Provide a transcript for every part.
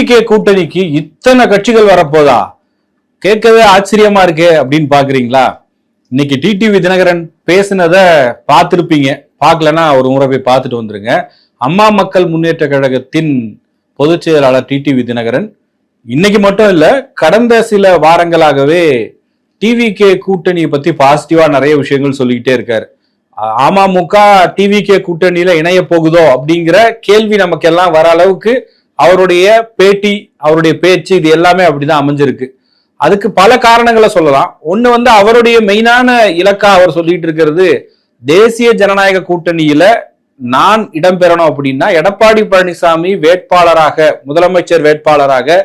TVK கூட்டணிக்கு இத்தனை கட்சிகள் வரப்போதா? கேட்கவே ஆச்சரியமா இருக்கே அப்படின்னு பாக்குறீங்களா? இன்னைக்கு டிடிவி தினகரன் பேசினத பார்த்திருப்பீங்க. பார்க்கலன்னா ஒரு முறை போய் பார்த்துட்டு வந்துருங்க. அம்மா மக்கள் முன்னேற்ற கழகத்தின் பொதுச் செயலாளர் டிடிவி தினகரன். இன்னைக்கு மட்டும் இல்ல கடந்த சில வாரங்களாகவே டிவிகே கூட்டணியை பத்தி பாசிட்டிவா நிறைய விஷயங்கள் சொல்லிக்கிட்டே இருக்காரு. அமமுக அமமுக டிவிகே கூட்டணியில இணைய போகுதோ அப்படிங்கிற கேள்வி நமக்கு எல்லாம் வர அளவுக்கு அவருடைய பேட்டி அவருடைய பேச்சு இது எல்லாமே அப்படிதான் அமைஞ்சிருக்கு. அதுக்கு பல காரணங்களை சொல்லலாம். ஒன்று வந்து அவருடைய மெயினான இலக்கா அவர் சொல்லிட்டு இருக்கிறது தேசிய ஜனநாயக கூட்டணியில நான் இடம்பெறணும் அப்படின்னா எடப்பாடி பழனிசாமி வேட்பாளராக முதலமைச்சர் வேட்பாளராக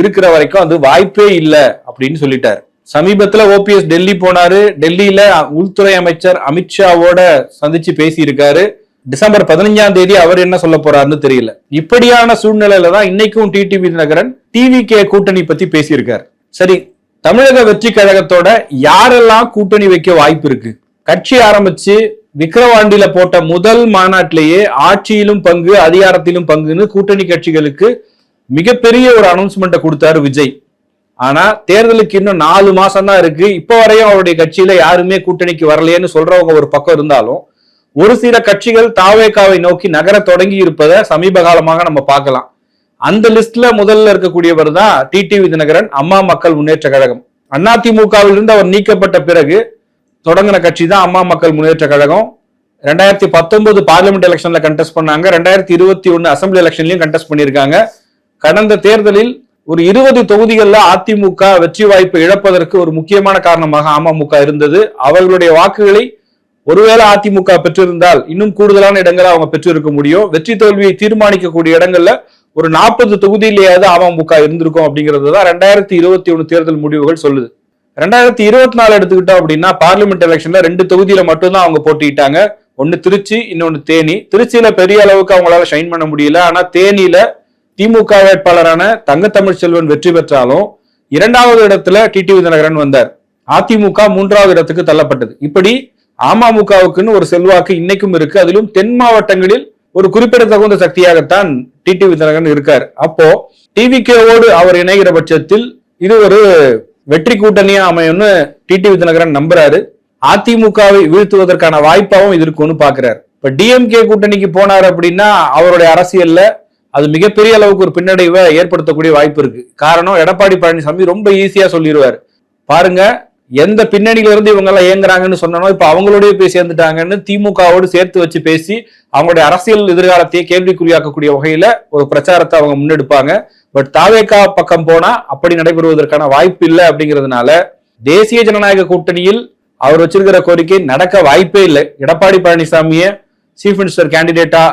இருக்கிற வரைக்கும் அது வாய்ப்பே இல்லை அப்படின்னு சொல்லிட்டார். சமீபத்துல ஓபிஎஸ் டெல்லி போனாரு. டெல்லியில உள்துறை அமைச்சர் அமித்ஷாவோட சந்திச்சு பேசியிருக்காரு. டிசம்பர் பதினஞ்சாம் தேதி அவர் என்ன சொல்ல போறாருன்னு தெரியல. இப்படியான சூழ்நிலையில தான் இன்னைக்கும் டிடிவி தினகரன் டிவி கே கூட்டணி பத்தி பேசியிருக்காரு. சரி தமிழக வெற்றி கழகத்தோட யாரெல்லாம் கூட்டணி வைக்க வாய்ப்பு இருக்கு? கட்சி ஆரம்பிச்சு விக்கிரவாண்டியில போட்ட முதல் மாநாட்டிலேயே ஆட்சியிலும் பங்கு அதிகாரத்திலும் பங்குன்னு கூட்டணி கட்சிகளுக்கு மிகப்பெரிய ஒரு அனௌன்ஸ்மெண்ட்டை கொடுத்தாரு விஜய். ஆனா தேர்தலுக்கு இன்னும் நாலு மாசம் தான் இருக்கு. இப்போ வரையும் அவருடைய கட்சியில யாருமே கூட்டணிக்கு வரலையேன்னு சொல்றவங்க ஒரு பக்கம் இருந்தாலும் ஒரு சில கட்சிகள் தாவேகாவை நோக்கி நகர தொடங்கி இருப்பதை சமீப காலமாக நம்ம பார்க்கலாம். அந்த லிஸ்ட்ல முதல்ல இருக்கக்கூடியவர் தான் டிடிவி தினகரன் அம்மா மக்கள் முன்னேற்ற கழகம். அதிமுகவிலிருந்து அவர் நீக்கப்பட்ட பிறகு தொடங்கின கட்சி தான் அம்மா மக்கள் முன்னேற்ற கழகம். ரெண்டாயிரத்தி பத்தொன்பது பார்லிமெண்ட் எலெக்ஷன்ல கண்டெஸ்ட் பண்ணாங்க. ரெண்டாயிரத்தி இருபத்தி ஒன்னு அசம்பிளி எலெக்ஷன்லயும் கண்டெஸ்ட் பண்ணியிருக்காங்க. கடந்த தேர்தலில் ஒரு இருபது தொகுதிகளில் அதிமுக வெற்றி வாய்ப்பு இழப்பதற்கு ஒரு முக்கியமான காரணமாக அமமுக இருந்தது. அவர்களுடைய வாக்குகளை ஒருவேளை அதிமுக பெற்றிருந்தால் இன்னும் கூடுதலான இடங்களை அவங்க பெற்றிருக்க முடியும். வெற்றி தோல்வியை தீர்மானிக்கக்கூடிய இடங்கள்ல ஒரு நாற்பது தொகுதியிலேயாவது அமமுக இருந்திருக்கும் அப்படிங்கிறது தான் ரெண்டாயிரத்தி இருபத்தி ஒன்று தேர்தல் முடிவுகள் சொல்லுது. ரெண்டாயிரத்தி இருபத்தி நாலு எடுத்துக்கிட்டோம் அப்படின்னா பார்லிமெண்ட் எலெக்ஷன்ல ரெண்டு தொகுதியில மட்டும்தான் அவங்க போட்டிட்டாங்க ஒன்னு திருச்சி இன்னொன்னு தேனி. திருச்சியில பெரிய அளவுக்கு அவங்களால ஷைன் பண்ண முடியல. ஆனா தேனியில திமுக வேட்பாளரான தங்கத்தமிழ் செல்வன் வெற்றி பெற்றாலும் இரண்டாவது இடத்துல டிடிவி தினகரன் வந்தார். அதிமுக மூன்றாவது இடத்துக்கு தள்ளப்பட்டது. இப்படி அமமுகவுக்குன்னு ஒரு செல்வாக்கு இன்னைக்கும் இருக்கு. அதிலும் தென் மாவட்டங்களில் ஒரு குறிப்பிடத்தகுந்த சக்தியாகத்தான் டிடிவி தினகரன் இருக்கார். அப்போ டிவிகேவோடு அவர் இணைகிற பட்சத்தில் இது ஒரு வெற்றி கூட்டணியா அமையும்னு டிடிவி தினகரன் நம்புறாரு. அதிமுகவை வீழ்த்துவதற்கான வாய்ப்பாகவும் இது இருக்கும்னு பாக்குறாரு. இப்ப டிஎம்கே கூட்டணிக்கு போனார் அப்படின்னா அவருடைய அரசியல்ல அது மிகப்பெரிய அளவுக்கு ஒரு பின்னடைவை ஏற்படுத்தக்கூடிய வாய்ப்பு இருக்கு. காரணம் எடப்பாடி பழனிசாமி ரொம்ப ஈஸியா சொல்லிடுவார். பாருங்க எந்த பின்னணியில இருந்து இவங்க எல்லாம் இயங்குறாங்கன்னு சொன்னோம் இப்ப அவங்களோடய போய் சேர்ந்துட்டாங்கன்னு திமுகவோடு சேர்த்து வச்சு பேசி அவங்களுடைய அரசியல் எதிர்காலத்தையே கேள்விக்குறியாக்கக்கூடிய வகையில ஒரு பிரச்சாரத்தை அவங்க முன்னெடுப்பாங்க. பட் தாவேகா பக்கம் போனா அப்படி நடைபெறுவதற்கான வாய்ப்பு இல்லை அப்படிங்கிறதுனால தேசிய ஜனநாயக கூட்டணியில் அவர் வச்சிருக்கிற கோரிக்கை நடக்க வாய்ப்பே இல்லை. எடப்பாடி பழனிசாமியை சீஃப் மினிஸ்டர் கேண்டிடேட்டா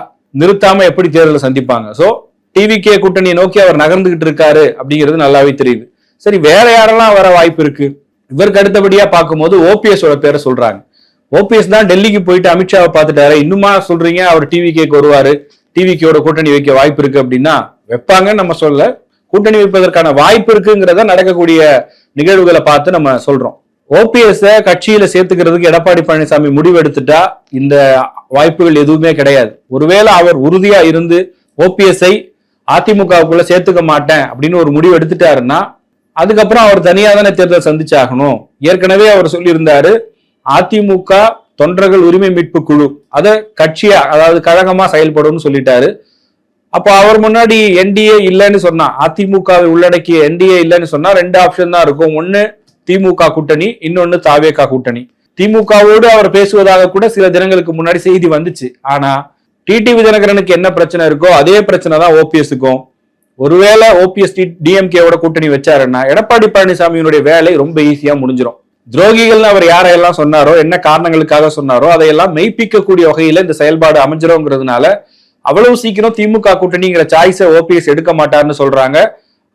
நிறுத்தாம எப்படி தேர்தலை சந்திப்பாங்க? சோ டிவிகே கூட்டணியை நோக்கி அவர் நகர்ந்துகிட்டு இருக்காரு அப்படிங்கிறது நல்லாவே தெரியுது. சரி வேற யாரெல்லாம் வர வாய்ப்பு இருக்கு? இவருக்கு அடுத்தபடியா பார்க்கும்போது ஓபிஎஸ் ஓட பேரை சொல்றாங்க. ஓபிஎஸ் தான் டெல்லிக்கு போயிட்டு அமித்ஷாவை பார்த்துட்டாரு. இன்னுமா சொல்றீங்க? அவர் டிவிகேக்கு வருவாரு. டிவிகேயோட கூட்டணி வைக்க வாய்ப்பு இருக்கு அப்படின்னா வைப்பாங்கன்னு நம்ம சொல்ல கூட்டணி வைப்பதற்கான வாய்ப்பு இருக்குங்கிறத நடக்கக்கூடிய நிகழ்வுகளை பார்த்து நம்ம சொல்றோம். ஓபிஎஸ் கட்சியில சேர்த்துக்கிறதுக்கு எடப்பாடி பழனிசாமி முடிவெடுத்துட்டா இந்த வாய்ப்புகள் எதுவுமே கிடையாது. ஒருவேளை அவர் உறுதியா இருந்து ஓபிஎஸ்ஐ அதிமுகவுக்குள்ள சேர்த்துக்க மாட்டேன் அப்படின்னு ஒரு முடிவு எடுத்துட்டாருன்னா அதுக்கப்புறம் அவர் தனியாக தானே தேர்தல் சந்திச்சாகணும். ஏற்கனவே அவர் சொல்லியிருந்தாரு அதிமுக தொண்டர்கள் உரிமை மீட்பு குழு அதை கட்சியா அதாவது கழகமா செயல்படும்னு சொல்லிட்டாரு. அப்போ அவர் முன்னாடி என்டிஏ இல்லைன்னு சொன்னா அதிமுகவை உள்ளடக்கிய என்டிஏ இல்லைன்னு சொன்னா ரெண்டு ஆப்ஷன் தான் இருக்கும். ஒன்னு திமுக கூட்டணி இன்னொன்னு தாவேகா கூட்டணி. திமுகவோடு அவர் பேசுவதாக கூட சில தினங்களுக்கு முன்னாடி செய்தி வந்துச்சு. ஆனா டிடிவி தினகரனுக்கு என்ன பிரச்சனை இருக்கோ அதே பிரச்சனை தான் ஓபிஎஸ்க்கும் ஒருவேளை ஓபிஎஸ் டிஎம்கேவோட கூட்டணி வச்சாருன்னா எடப்பாடி பழனிசாமியினுடைய வேலை ரொம்ப ஈஸியா முடிஞ்சிடும் துரோகிகள்னு அவர் யாரையெல்லாம் சொன்னாரோ என்ன காரணங்களுக்காக சொன்னாரோ அதையெல்லாம் மெய்ப்பிக்கக்கூடிய வகையில இந்த செயல்பாடு அமைஞ்சிரும்ங்கிறதுனால அவ்வளவு சீக்கிரம் திமுக கூட்டணிங்கிற சாய்ஸை ஓபிஎஸ் எடுக்க மாட்டார்னு சொல்றாங்க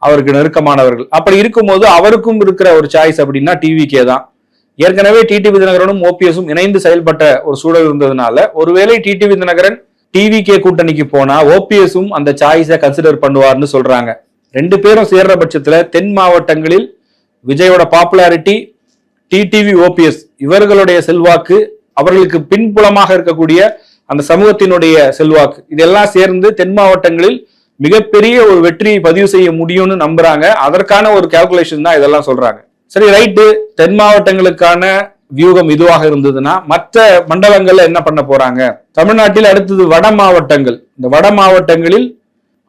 அவருக்கு நெருக்கமானவர்கள். அப்படி இருக்கும்போது அவருக்கும் இருக்கிற ஒரு சாய்ஸ் அப்படின்னா டிவிகே தான். ஏற்கனவே டிடிவி தினகரனும் ஓபிஎஸும் இணைந்து செயல்பட்ட ஒரு சூழல் இருந்ததுனால ஒருவேளை டிடிவி தினகரன் டிவிகே கூட்டணிக்கு போனா ஓபிஎஸும் அந்த சாய்ஸை கன்சிடர் பண்ணுவார்னு சொல்றாங்க. ரெண்டு பேரும் சேர்ற பட்சத்துல தென் மாவட்டங்களில் விஜயோட பாப்புலாரிட்டி டிடிவி ஓபிஎஸ் இவர்களுடைய செல்வாக்கு அவர்களுக்கு பின்புலமாக இருக்கக்கூடிய அந்த சமூகத்தினுடைய செல்வாக்கு. இதெல்லாம் சேர்ந்து தென் மாவட்டங்களில் மிகப்பெரிய ஒரு வெற்றியை பதிவு செய்ய முடியும்னு நம்புறாங்க. அதற்கான ஒரு கால்குலேஷன் தான் இதெல்லாம் சொல்றாங்க. சரி ரைட்டு தென் மாவட்டங்களுக்கான வியூகம் இதுவாக இருந்ததுன்னா மற்ற மண்டலங்கள்ல என்ன பண்ண போறாங்க? தமிழ்நாட்டில் அடுத்தது வட மாவட்டங்கள். இந்த வட மாவட்டங்களில்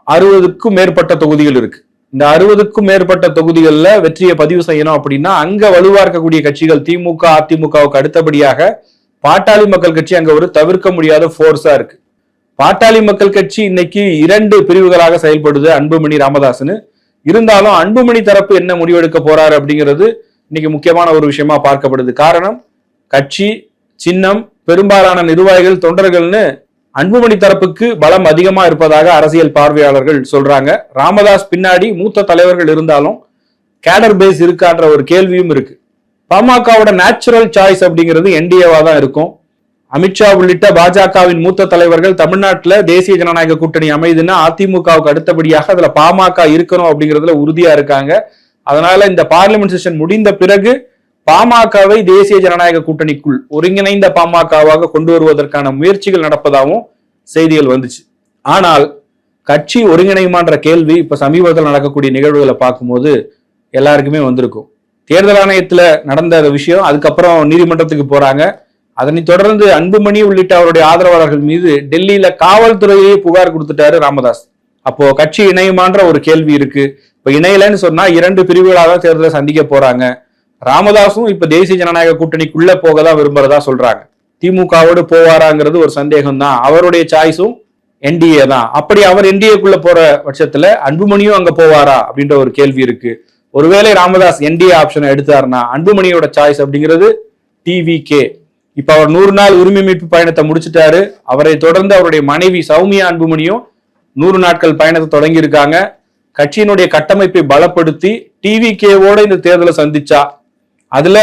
அறுபதுக்கும் மேற்பட்ட தொகுதிகள் இருக்கு. இந்த அறுபதுக்கும் மேற்பட்ட தொகுதிகளில் வெற்றியை பதிவு செய்யணும் அப்படின்னா அங்க வலுவா இருக்கக்கூடிய கட்சிகள் திமுக அதிமுகவுக்கு அடுத்தபடியாக பாட்டாளி மக்கள் கட்சி அங்க ஒரு தவிர்க்க முடியாத ஃபோர்ஸா இருக்கு. பாட்டாளி மக்கள் கட்சி இன்னைக்கு இரண்டு பிரிவுகளாக செயல்படுது அன்புமணி ராமதாசனு. இருந்தாலும் அன்புமணி தரப்பு என்ன முடிவெடுக்க போறாரு அப்படிங்கிறது இன்னைக்கு முக்கியமான ஒரு விஷயமா பார்க்கப்படுது. காரணம் கட்சி சின்னம் பெரும்பாலான நிர்வாகிகள் தொண்டர்கள்னு அன்புமணி தரப்புக்கு பலம் அதிகமா இருப்பதாக அரசியல் பார்வையாளர்கள் சொல்றாங்க. ராமதாஸ் பின்னாடி மூத்த தலைவர்கள் இருந்தாலும் கேடர் பேஸ் இருக்கான்ற ஒரு கேள்வியும் இருக்கு. பாமகவோட நேச்சுரல் சாய்ஸ் அப்படிங்கிறது என்டிஏவா தான் இருக்கும். அமித்ஷா உள்ளிட்ட பாஜகவின் மூத்த தலைவர்கள் தமிழ்நாட்டில் தேசிய ஜனநாயக கூட்டணி அமைதுன்னா அதிமுகவுக்கு அடுத்தபடியாக அதுல பாமக இருக்கணும் அப்படிங்கிறதுல உறுதியா இருக்காங்க. அதனால இந்த பார்லிமெண்ட் செஷன் முடிந்த பிறகு பாமகவை தேசிய ஜனநாயக கூட்டணிக்குள் ஒருங்கிணைந்த பாமகவாக கொண்டு வருவதற்கான முயற்சிகள் நடப்பதாகவும் செய்திகள் வந்துச்சு. ஆனால் கட்சி ஒருங்கிணைமான்ற கேள்வி இப்ப சமீபத்தில் நடக்கக்கூடிய நிகழ்வுகளை பார்க்கும்போது எல்லாருக்குமே வந்திருக்கும். தேர்தல் ஆணையத்துல நடந்த விஷயம் அதுக்கப்புறம் நீதிமன்றத்துக்கு போறாங்க. அதனை தொடர்ந்து அன்புமணி உள்ளிட்ட அவருடைய ஆதரவாளர்கள் மீது டெல்லியில காவல்துறையே புகார் கொடுத்துட்டாரு ராமதாஸ். அப்போ கட்சி இணையுமான்ற ஒரு கேள்வி இருக்கு. இப்ப இணையலன்னு சொன்னா இரண்டு பிரிவுகளாக தான் தேர்தலை சந்திக்க போறாங்க. ராமதாஸும் இப்ப தேசிய ஜனநாயக கூட்டணிக்குள்ள போக தான் விரும்புறதா சொல்றாங்க. திமுகவோடு போவாராங்கிறது ஒரு சந்தேகம் தான் அவருடைய சாய்ஸும் என்டிஏ தான். அப்படி அவர் என்டிஏக்குள்ள போற பட்சத்துல அன்புமணியும் அங்க போவாரா அப்படின்ற ஒரு கேள்வி இருக்கு. ஒருவேளை ராமதாஸ் என்டிஏ ஆப்ஷனை எடுத்தாருன்னா அன்புமணியோட சாய்ஸ் அப்படிங்கிறது டிவி கே இப்ப அவர் நூறு நாள் உரிமை மீட்பு பயணத்தை முடிச்சிட்டாரு. அவரை தொடர்ந்து அவருடைய மனைவி சௌமியா அன்புமணியும் நூறு நாட்கள் பயணத்தை தொடங்கி இருக்காங்க கட்சியினுடைய கட்டமைப்பை பலப்படுத்தி டிவி கேவோட இந்த தேர்தலை சந்திச்சா அதுல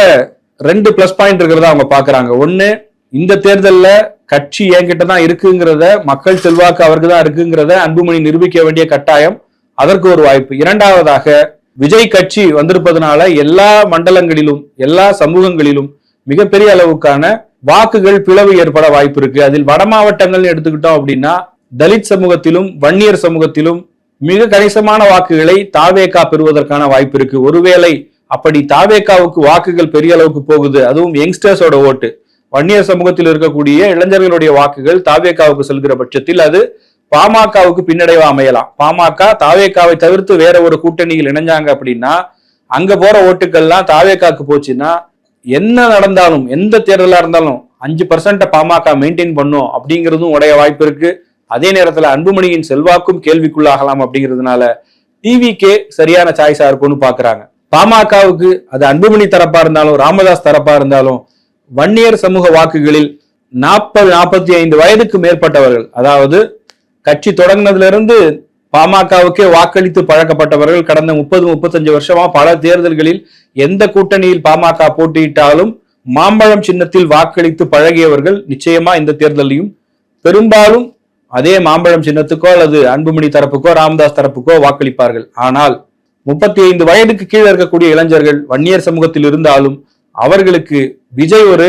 ரெண்டு பிளஸ் பாயிண்ட் இருக்கிறத அவங்க பாக்குறாங்க. ஒண்ணு இந்த தேர்தலில் கட்சி என்கிட்ட தான் இருக்குங்கிறத மக்கள் செல்வாக்கு அவருக்கு தான் இருக்குங்கிறத அன்புமணி நிரூபிக்க வேண்டிய கட்டாயம் அதற்கு ஒரு வாய்ப்பு. இரண்டாவதாக விஜய் கட்சி வந்திருப்பதனால எல்லா மண்டலங்களிலும் எல்லா சமூகங்களிலும் மிகப்பெரிய அளவுக்கான வாக்குகள் பிளவு ஏற்பட வாய்ப்பு இருக்கு. அதில் வட மாவட்டங்கள்னு எடுத்துக்கிட்டோம் அப்படின்னா தலித் சமூகத்திலும் வன்னியர் சமூகத்திலும் மிக கணிசமான வாக்குகளை தாவேகா பெறுவதற்கான வாய்ப்பு இருக்கு. ஒருவேளை அப்படி தாவேகாவுக்கு வாக்குகள் பெரிய அளவுக்கு போகுது அதுவும் யங்ஸ்டர்ஸோட ஓட்டு. வன்னியர் சமூகத்தில் இருக்கக்கூடிய இளைஞர்களுடைய வாக்குகள் தாவேகாவுக்கு செல்கிற பட்சத்தில் அது பாமகவுக்கு பின்னடைவா அமையலாம். பாமக தாவேகாவை தவிர்த்து வேற ஒரு கூட்டணியில் இணைஞ்சாங்க அப்படின்னா அங்க போற ஓட்டுக்கள்லாம் தாவேகாக்கு போச்சுன்னா என்ன நடந்தாலும் எந்த தேர்தலா இருந்தாலும் அஞ்சு பர்சன்ட பாமக மெயின்டைன் பண்ணும் அப்படிங்கிறதும் உடைய வாய்ப்பு இருக்கு. அதே நேரத்துல அன்புமணியின் செல்வாக்கும் கேள்விக்குள்ளாகலாம் அப்படிங்கிறதுனால டிவிக்கே சரியான சாய்ஸா இருக்கும்னு பாக்குறாங்க. பாமகவுக்கு அது அன்புமணி தரப்பா இருந்தாலும் ராமதாஸ் தரப்பா இருந்தாலும் வன்னியர் சமூக வாக்குகளில் நாற்பது நாற்பத்தி ஐந்து வயதுக்கு மேற்பட்டவர்கள் அதாவது கட்சி தொடங்கினதுல இருந்து பாமகவுக்கே வாக்களித்து பழக்கப்பட்டவர்கள் கடந்த முப்பது முப்பத்தஞ்சு வருஷமா பல தேர்தல்களில் எந்த கூட்டணியில் பாமக போட்டியிட்டாலும் மாம்பழம் சின்னத்தில் வாக்களித்து பழகியவர்கள் நிச்சயமா இந்த தேர்தலையும் பெரும்பாலும் அதே மாம்பழம் சின்னத்துக்கோ அல்லது அன்புமணி தரப்புக்கோ ராமதாஸ் தரப்புக்கோ வாக்களிப்பார்கள். ஆனால் முப்பத்தி ஐந்து வயதுக்கு கீழே இருக்கக்கூடிய இளைஞர்கள் வன்னியர் சமூகத்தில் இருந்தாலும் அவர்களுக்கு விஜய் ஒரு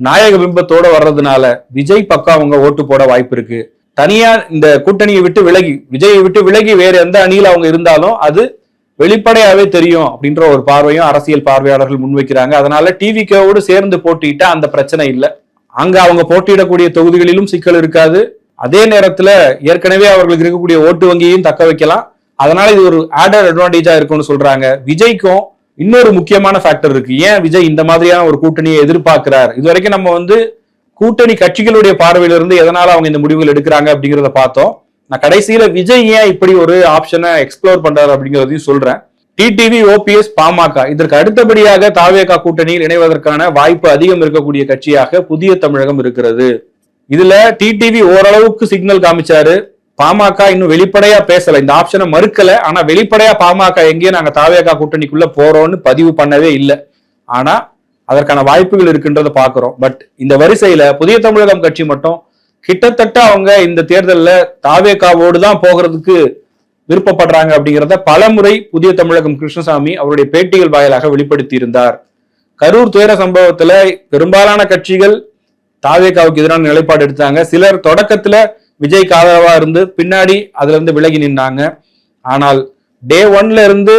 நாயக பிம்பத்தோட வர்றதுனால விஜய் பக்கம் அவங்க ஓட்டு போட வாய்ப்பு இருக்கு. தனியா இந்த கூட்டணியை விட்டு விலகி விஜயை விட்டு விலகி வேற எந்த அணியில் அவங்க இருந்தாலும் அது வெளிப்படையாவே தெரியும் அப்படின்ற ஒரு பார்வையும் அரசியல் பார்வையாளர்கள் முன்வைக்கிறாங்க. அதனால டிவிக்கோடு சேர்ந்து போட்டியிட்டா அந்த பிரச்சனை இல்லை. அங்க அவங்க போட்டியிடக்கூடிய தொகுதிகளிலும் சிக்கல் இருக்காது. அதே நேரத்தில் ஏற்கனவே அவர்களுக்கு இருக்கக்கூடிய ஓட்டு வங்கியையும் தக்க வைக்கலாம். அதனால இது ஒரு ஆடர் அட்வான்டேஜா இருக்கும்னு சொல்றாங்க. விஜய்க்கும் இன்னொரு முக்கியமான ஃபேக்டர் இருக்கு. ஏன் விஜய் இந்த மாதிரியான ஒரு கூட்டணியை எதிர்பார்க்கிறார்? இது வரைக்கும் நம்ம வந்து கூட்டணி கட்சிகளுடைய பார்வையில இருந்து எதனால அவங்க இந்த முடிவுகள் எடுக்கிறாங்க அப்படிங்கிறத பார்த்தோம். நான் கடைசியில விஜய் ஏன் இப்படி ஒரு ஆப்ஷனை எக்ஸ்ப்ளோர் பண்றாரு அப்படிங்கிறதையும் சொல்றேன். டிடிவி ஓபிஎஸ் பாமக இதற்கு அடுத்தபடியாக தாவேகா கூட்டணியில் இணைவதற்கான வாய்ப்பு அதிகம் இருக்கக்கூடிய கட்சியாக புதிய தமிழகம் இருக்கிறது. இதுல டிடிவி ஓரளவுக்கு சிக்னல் காமிச்சாரு. பாமக இன்னும் வெளிப்படையா பேசல. இந்த ஆப்ஷனை மறுக்கல. ஆனா வெளிப்படையா பாமக எங்கேயும் நாங்க தாவேகா கூட்டணிக்குள்ள போறோம்னு பதிவு பண்ணவே இல்லை. ஆனா அதற்கான வாய்ப்புகள் இருக்குன்றத பாக்குறோம். பட் இந்த வரிசையில புதிய தமிழகம் கட்சி மட்டும் கிட்டத்தட்ட அவங்க இந்த தேர்தலில் தாவேகாவோடு தான் போகிறதுக்கு விருப்பப்படுறாங்க அப்படிங்கிறத பலமுறை புதிய தமிழகம் கிருஷ்ணசாமி அவருடைய பேட்டிகள் வாயிலாக வெளிப்படுத்தி இருந்தார் கரூர் துயர சம்பவத்துல பெரும்பாலான கட்சிகள் தாவேகாவுக்கு எதிரான நிலைப்பாடு எடுத்தாங்க. சிலர் தொடக்கத்துல விஜய்க்கு ஆதரவா இருந்து பின்னாடி அதுல இருந்து விலகி நின்றாங்க ஆனால் டே ஒன்ல இருந்து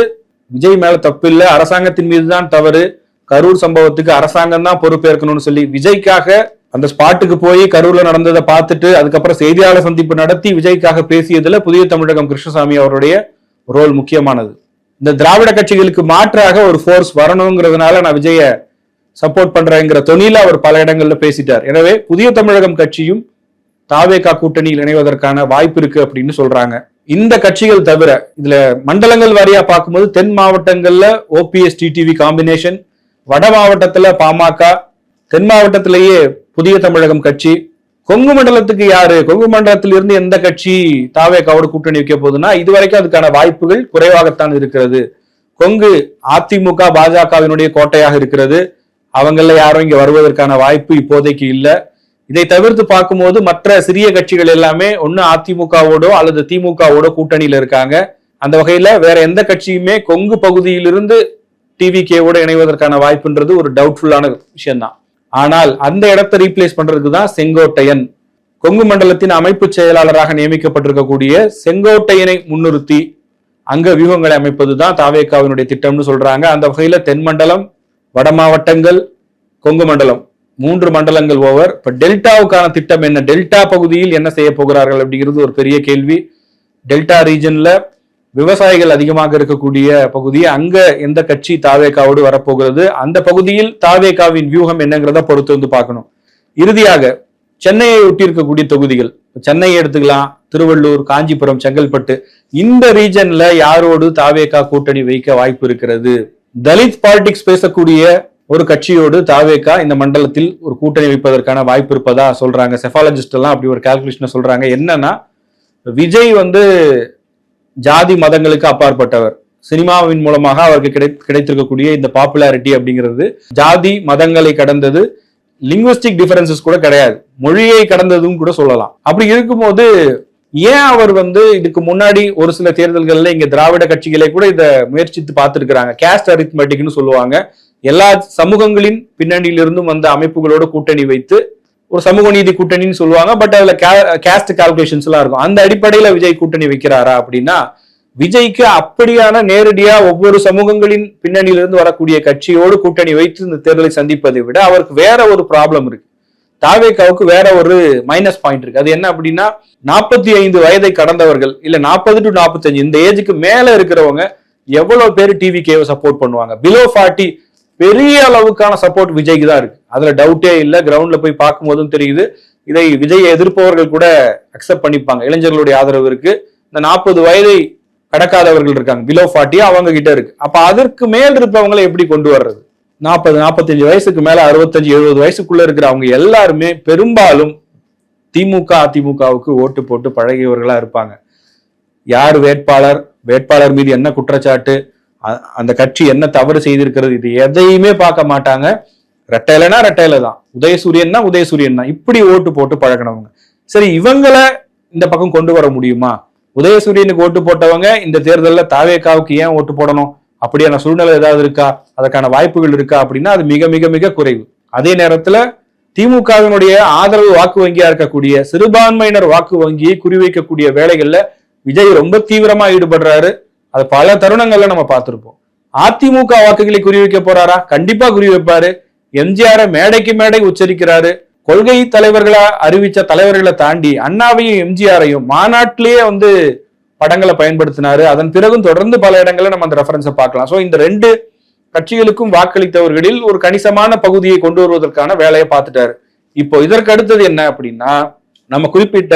விஜய் மேல தப்பு இல்லை. அரசாங்கத்தின் மீது தான் தவறு. கரூர் சம்பவத்துக்கு அரசாங்கம் தான் பொறுப்பேற்கணும்னு சொல்லி விஜய்க்காக அந்த ஸ்பாட்டுக்கு போய் கரூர்ல நடந்ததை பார்த்துட்டு அதுக்கப்புறம் செய்தியாளர் சந்திப்பு நடத்தி விஜய்க்காக பேசியதுல புதிய தமிழகம் கிருஷ்ணசாமி அவருடைய ரோல் முக்கியமானது. இந்த திராவிட கட்சிகளுக்கு மாற்றாக ஒரு ஃபோர்ஸ் வரணுங்கிறதுனால நான் விஜய சப்போர்ட் பண்றேங்கிற தொனியில அவர் பல இடங்கள்ல பேசிட்டார். எனவே புதிய தமிழகம் கட்சியும் தாவேகா கூட்டணியில் இணைவதற்கான வாய்ப்பு இருக்கு அப்படின்னு சொல்றாங்க. இந்த கட்சிகள் தவிர இதுல மண்டலங்கள் வாரியா பார்க்கும்போது தென் மாவட்டங்கள்ல ஓபிஎஸ் டிடிவி காம்பினேஷன் வட மாவட்டத்துல பாமக தென் மாவட்டத்திலேயே புதிய தமிழகம் கட்சி. கொங்கு மண்டலத்துக்கு யாரு? கொங்கு மண்டலத்தில் இருந்து எந்த கட்சி தாவேகாவோட கூட்டணி வைக்க போகுதுன்னா இதுவரைக்கும் அதுக்கான வாய்ப்புகள் குறைவாகத்தான் இருக்கிறது. கொங்கு அதிமுக பாஜகவினுடைய கோட்டையாக இருக்கிறது. அவங்கள யாரும் இங்க வருவதற்கான வாய்ப்பு இப்போதைக்கு இல்லை. இதை தவிர்த்து பார்க்கும்போது மற்ற சிறிய கட்சிகள் எல்லாமே ஒன்னு அதிமுகவோடோ அல்லது திமுகவோட கூட்டணியில இருக்காங்க. அந்த வகையில வேற எந்த கட்சியுமே கொங்கு பகுதியிலிருந்து டிவிகேவோட இணைவதற்கான வாய்ப்புன்றது ஒரு டவுட்ஃபுல்லான விஷயம்தான். ஆனால் அந்த இடத்தை ரீப்ளேஸ் பண்றதுக்கு தான் செங்கோட்டையன். கொங்கு மண்டலத்தின் அமைப்பு செயலாளராக நியமிக்கப்பட்டிருக்கக்கூடிய செங்கோட்டையனை முன்னிறுத்தி அங்க வியூகங்களை அமைப்பது தான் தாவேக்காவினுடைய திட்டம்னு சொல்றாங்க. அந்த வகையில தென் மண்டலம் வட மாவட்டங்கள் கொங்கு மண்டலம். மூன்று மண்டலங்கள் ஓவர். இப்போ டெல்டாவுக்கான திட்டம் என்ன? டெல்டா பகுதியில் என்ன செய்ய போகிறார்கள் அப்படிங்கிறது ஒரு பெரிய கேள்வி. டெல்டா ரீஜன்ல விவசாயிகள் அதிகமாக இருக்கக்கூடிய பகுதி அங்க எந்த கட்சி தாவேக்காவோடு வரப்போகிறது? அந்த பகுதியில் தாவேக்காவின் வியூகம் என்னங்கிறத பொறுத்து வந்து பார்க்கணும். இறுதியாக சென்னையை ஒட்டி இருக்கக்கூடிய தொகுதிகள் சென்னையை எடுத்துக்கலாம். திருவள்ளூர் காஞ்சிபுரம் செங்கல்பட்டு. இந்த ரீஜன்ல யாரோடு தாவேக்கா கூட்டணி வைக்க வாய்ப்பு இருக்கிறது? தலித் பாலிடிக்ஸ் பேசக்கூடிய ஒரு கட்சியோடு தாவேக்கா இந்த மண்டலத்தில் ஒரு கூட்டணி வைப்பதற்கான வாய்ப்பு இருப்பதா சொல்றாங்க. செஃபாலஜிஸ்ட் எல்லாம் அப்படி ஒரு கால்குலேஷனை சொல்றாங்க. என்னன்னா விஜய் வந்து ஜாதி மதங்களுக்கு அப்பாற்பட்டவர். சினிமாவின் மூலமாக அவருக்கு கிடை கிடைத்திருக்கக்கூடிய இந்த பாப்புலாரிட்டி அப்படிங்கிறது ஜாதி மதங்களை கடந்தது லிங்குவிஸ்டிக் டிஃபரன்சஸ் கூட கிடையாது. மொழியை கடந்ததும் கூட சொல்லலாம். அப்படி இருக்கும்போது ஏன் அவர் வந்து இதுக்கு முன்னாடி ஒரு சில தேர்தல்கள்ல இங்க திராவிட கட்சிகளை கூட இதை முயற்சித்து பார்த்திருக்கிறாங்க? கேஸ்ட் அரித்மெட்டிக்னு சொல்லுவாங்க. எல்லா சமூகங்களின் பின்னணியிலிருந்தும் வந்த அமைப்புகளோட கூட்டணி வைத்து ஒரு சமூக நீதி கூட்டணின்னு சொல்லுவாங்க. பட் அதுல கேஸ்ட் கால்குலேஷன்ஸ் எல்லாம் இருக்கும். அந்த அடிப்படையில விஜய் கூட்டணி வைக்கிறாரா அப்படின்னா விஜய்க்கு அப்படியான நேரடியா ஒவ்வொரு சமூகங்களின் பின்னணியிலிருந்து வரக்கூடிய கட்சியோடு கூட்டணி வைத்து இந்த தேர்தலை சந்திப்பதை விட அவருக்கு வேற ஒரு ப்ராப்ளம் இருக்கு. தாவேக்காவுக்கு வேற ஒரு மைனஸ் பாயிண்ட் இருக்கு. அது என்ன அப்படின்னா நாற்பத்தி ஐந்து வயதை கடந்தவர்கள் இல்ல நாற்பது டு நாற்பத்தஞ்சு இந்த ஏஜுக்கு மேல இருக்கிறவங்க எவ்வளவு பேர் டிவி கேவை சப்போர்ட் பண்ணுவாங்க? பிலோ ஃபார்ட்டி பெரிய அளவுக்கான சப்போர்ட் விஜய்க்கு தான் இருக்கு. அதுல டவுட்டே இல்ல கிரவுண்ட்ல போய் பார்க்கும் போதும் தெரியுது. இதை விஜய் எதிர்ப்பவர்கள் கூட அக்செப்ட் பண்ணிப்பாங்க. இளைஞர்களுடைய ஆதரவு இருக்கு. இந்த நாற்பது வயதை கடக்காதவர்கள் இருக்காங்க. பிலோ ஃபார்ட்டி அவங்க கிட்ட இருக்கு. அப்ப அதற்கு மேல் இருப்பவங்களை எப்படி கொண்டு வர்றது? நாற்பது நாற்பத்தஞ்சு வயசுக்கு மேல அறுபத்தஞ்சு எழுபது வயசுக்குள்ள இருக்கிற அவங்க எல்லாருமே பெரும்பாலும் திமுக அதிமுகவுக்கு ஓட்டு போட்டு பழகியவர்களா இருப்பாங்க. யார் வேட்பாளர் வேட்பாளர் மீது என்ன குற்றச்சாட்டு அ- அந்த கட்சி என்ன தவறு செய்திருக்கிறது இது எதையுமே பார்க்க மாட்டாங்க. ரெட்டையிலனா ரெட்டையில தான். உதயசூரியன்னா உதயசூரியன் தான். இப்படி ஓட்டு போட்டு பழகினவங்க. சரி இவங்கள இந்த பக்கம் கொண்டு வர முடியுமா? உதயசூரியனுக்கு ஓட்டு போட்டவங்க இந்த தேர்தலில் தாவேக்காவுக்கு ஏன் ஓட்டு போடணும்? அப்படியான சூழ்நிலை ஏதாவது இருக்கா? அதற்கான வாய்ப்புகள் இருக்கா? அப்படின்னா அது மிக மிக மிக குறைவு. அதே நேரத்துல திமுகவினுடைய ஆதரவு வாக்கு வங்கியா இருக்கக்கூடிய சிறுபான்மையினர் வாக்கு வங்கியை குறிவைக்கக்கூடிய வேலைகள்ல விஜய் ரொம்ப தீவிரமா ஈடுபடுறாரு. அது பல தருணங்கள்ல நம்ம பார்த்திருப்போம். அதிமுக வாக்குகளை குறிவைக்க போறாரா? கண்டிப்பா குறிவைப்பாரு. எம்ஜிஆரை மேடைக்கு மேடை உச்சரிக்கிறாரு. கொள்கை தலைவர்களா அறிவிச்ச தலைவர்களை தாண்டி அண்ணாவையும் எம்ஜிஆரையும் மாநாட்டிலேயே வந்து படங்களை பயன்படுத்தினாரு. அதன் பிறகும் தொடர்ந்து பல இடங்களில் நம்ம அந்த ரெஃபரன்ஸை பார்க்கலாம். ஸோ இந்த ரெண்டு கட்சிகளுக்கும் வாக்களித்தவர்களில் ஒரு கணிசமான பகுதியை கொண்டு வருவதற்கான வேலையை பார்த்துட்டாரு. இப்போ இதற்கு அடுத்தது என்ன அப்படின்னா நம்ம குறிப்பிட்ட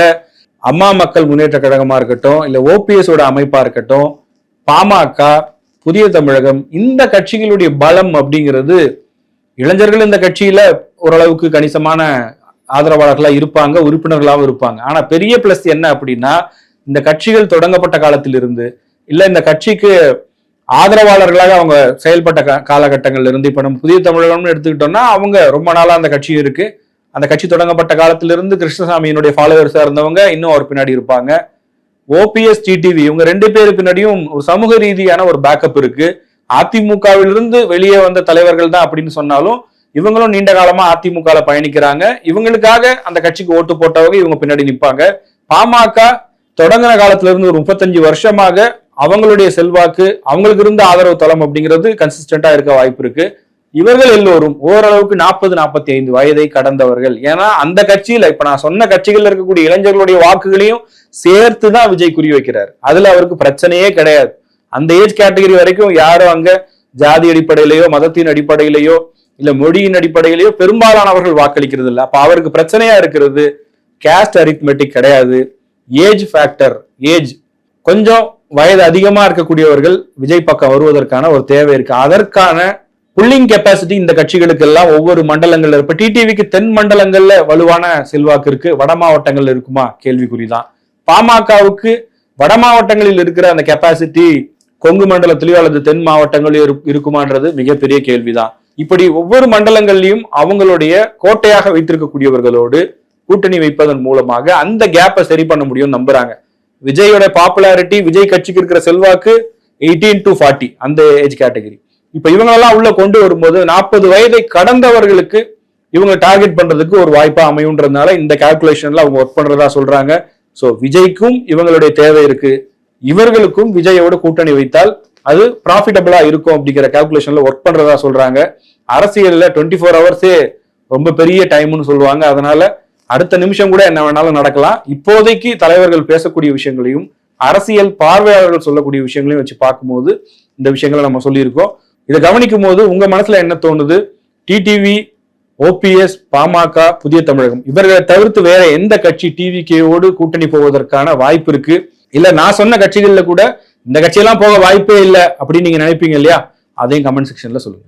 அம்மா மக்கள் முன்னேற்ற கழகமா இருக்கட்டும் இல்ல ஓபிஎஸ் ஓட அமைப்பா இருக்கட்டும் பாமக புதிய தமிழகம் இந்த கட்சிகளுடைய பலம் அப்படிங்கிறது இளைஞர்கள் இந்த கட்சியில ஓரளவுக்கு கணிசமான ஆதரவாளர்களா இருப்பாங்க உறுப்பினர்களாகவும் இருப்பாங்க. ஆனா பெரிய பிளஸ் என்ன அப்படின்னா இந்த கட்சிகள் தொடங்கப்பட்ட காலத்திலிருந்து இல்லை இந்த கட்சிக்கு ஆதரவாளர்களாக அவங்க செயல்பட்ட க காலகட்டங்கள்ல இருந்து இப்போ நம்ம புதிய தமிழகம்னு எடுத்துக்கிட்டோம்னா அவங்க ரொம்ப நாளாக அந்த கட்சி இருக்கு. அந்த கட்சி தொடங்கப்பட்ட காலத்திலிருந்து கிருஷ்ணசாமியினுடைய ஃபாலோவர்ஸாக இருந்தவங்க இன்னும் அவர் பின்னாடி இருப்பாங்க. ஓபிஎஸ் டிடிவி இவங்க ரெண்டு பேரு பின்னாடியும் ஒரு சமூக ரீதியான ஒரு பேக்கப் இருக்கு. அதிமுகவிலிருந்து வெளியே வந்த தலைவர்கள் தான் அப்படின்னு சொன்னாலும் இவங்களும் நீண்ட காலமா அதிமுகல பயணிக்கிறாங்க. இவங்களுக்காக அந்த கட்சிக்கு ஓட்டு போட்டவங்க இவங்க பின்னாடி நிற்பாங்க பாமக தொடங்கின காலத்துல இருந்து ஒரு முப்பத்தஞ்சு வருஷமாக அவங்களுடைய செல்வாக்கு அவங்களுக்கு இருந்த ஆதரவு தளம் அப்படிங்கிறது கன்சிஸ்டண்டா இருக்க வாய்ப்பு இருக்கு. இவர்கள் எல்லோரும் ஓரளவுக்கு நாற்பது நாற்பத்தி ஐந்து வயதை கடந்தவர்கள். ஏன்னா அந்த கட்சியில இப்ப நான் சொன்ன கட்சிகள்ல இருக்கக்கூடிய இளைஞர்களுடைய வாக்குகளையும் சேர்த்து தான் விஜய் குறி வைக்கிறார். அதுல அவருக்கு பிரச்சனையே கிடையாது. அந்த ஏஜ் கேட்டகரி வரைக்கும் யாரும் அங்க ஜாதி அடிப்படையிலேயோ மதத்தின் அடிப்படையிலேயோ இல்ல மொழியின் அடிப்படையிலேயோ பெரும்பாலானவர்கள் வாக்களிக்கிறது இல்லை அப்ப அவருக்கு பிரச்சனையா இருக்கிறது? கேஸ்ட் அரித்மெட்டிக் கிடையாது. Age factor age. கொஞ்சம் வயது அதிகமா இருக்கக்கூடியவர்கள் விஜய் பக்கம் வருவதற்கான ஒரு தேவை இருக்கு. அதற்கான புல்லிங் கெப்பாசிட்டி இந்த கட்சிகளுக்கு எல்லாம் ஒவ்வொரு மண்டலங்கள்ல இப்ப டிடிவிக்கு தென் மண்டலங்கள்ல வலுவான செல்வாக்கு இருக்கு. வட மாவட்டங்கள்ல இருக்குமா? கேள்விக்குறிதான். பாமகவுக்கு வட மாவட்டங்களில் இருக்கிற அந்த கெப்பாசிட்டி கொங்கு மண்டலத்திலயோ அல்லது தென் மாவட்டங்களிலோ இரு- இருக்குமான்றது மிகப்பெரிய கேள்விதான். இப்படி ஒவ்வொரு மண்டலங்கள்லயும் அவங்களுடைய கோட்டையாக வைத்திருக்கக்கூடியவர்களோடு கூட்டணி வைப்பதன் மூலமாக அந்த கேப்பை சரி பண்ண முடியும் நம்புறாங்க. விஜயோட பாப்புலாரிட்டி விஜய் கட்சிக்கு இருக்கிற செல்வாக்கு எயிட்டீன் டு ஃபார்ட்டி அந்த ஏஜ் கேட்டகரி இப்ப இவங்களெல்லாம் உள்ள கொண்டு வரும்போது நாற்பது வயதை கடந்தவர்களுக்கு இவங்க டார்கெட் பண்றதுக்கு ஒரு வாய்ப்பா அமையுன்றதுனால இந்த கால்குலேஷன்ல அவங்க ஒர்க் பண்றதா சொல்றாங்க. சோ விஜய்க்கும் இவங்களுடைய தேவை இருக்கு. இவர்களுக்கும் விஜயோட கூட்டணி வைத்தால் அது ப்ராஃபிட்டபிளா இருக்கும் அப்படிங்கிற கால்குலேஷன்ல ஒர்க் பண்றதா சொல்றாங்க. அரசியல்ல டுவெண்ட்டி ஃபோர் ஹவர்ஸே ரொம்ப பெரிய டைம்னு சொல்லுவாங்க. அதனால அடுத்த நிமிஷம் கூட என்ன வேணாலும் நடக்கலாம். இப்போதைக்கு தலைவர்கள் பேசக்கூடிய விஷயங்களையும் அரசியல் பார்வையாளர்கள் சொல்லக்கூடிய விஷயங்களையும் வச்சு பார்க்கும்போது இந்த விஷயங்களை நம்ம சொல்லியிருக்கோம். இதை கவனிக்கும் போது உங்க மனசுல என்ன தோணுது? டிடிவி ஓபிஎஸ் பாமக புதிய தமிழகம். இவர்களை தவிர்த்து வேற எந்த கட்சி டிவிகேவோடு கூட்டணி போவதற்கான வாய்ப்பு இருக்கு? இல்ல நான் சொன்ன கட்சிகள்ல கூட இந்த கட்சியெல்லாம் போக வாய்ப்பே இல்லை அப்படின்னு நீங்க நினைப்பீங்க இல்லையா? அதையும் கமெண்ட் செக்ஷன்ல சொல்லுங்க.